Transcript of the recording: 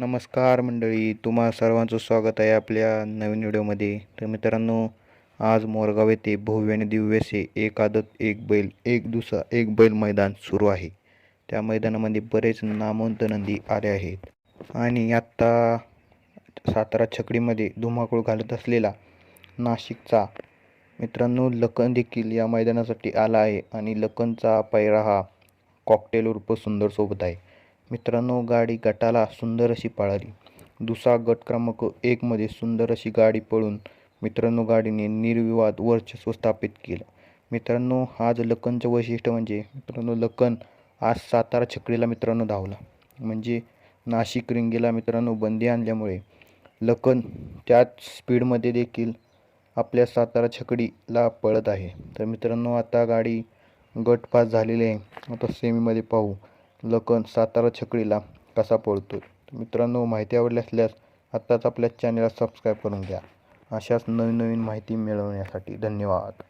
नमस्कार मंडळी तुम्हा सर्वांचं स्वागत आहे आपल्या नवीन व्हिडिओमध्ये. तर मित्रांनो आज मोरगाव येथे भव्य आणि दिव्य असे एक आदत एक बैल एक दुसरा एक बैल मैदान सुरू आहे. त्या मैदानामध्ये बरेच नामवंत नंदी आले आहेत. आणि आत्ता सातारा छकडीमध्ये धुमाकूळ घालत असलेला नाशिकचा मित्रांनो लखन देखील या मैदानासाठी आला आहे. आणि लखनचा पायरा हा कॉकटेल उर्फ सुंदर सोबत आहे. मित्रांनो गाडी गटाला सुंदर अशी पळाली. दुसरा गट क्रमांक एकमध्ये सुंदर अशी गाडी पळून मित्रांनो गाडीने निर्विवाद वर्चस्व स्थापित केलं. मित्रांनो आज लखनचं वैशिष्ट्य म्हणजे मित्रांनो लखन आज सातारा छकडीला मित्रांनो धावला. म्हणजे नाशिक रिंगेला मित्रांनो बंदी आणल्यामुळे लखन त्याच स्पीडमध्ये देखील आपल्या सातारा छकडीला पळत आहे. तर मित्रांनो आता गाडी गट पास झालेली आहे. आता सेमीमध्ये पाहू. लखन सातारा छकडीला कसा पळतो मित्रांनो माहिती आवडली असल्यास आत्ताच आपल्या चॅनलला सबस्क्राईब करून घ्या. अशाच नवीन नवीन माहिती मिळवण्यासाठी धन्यवाद.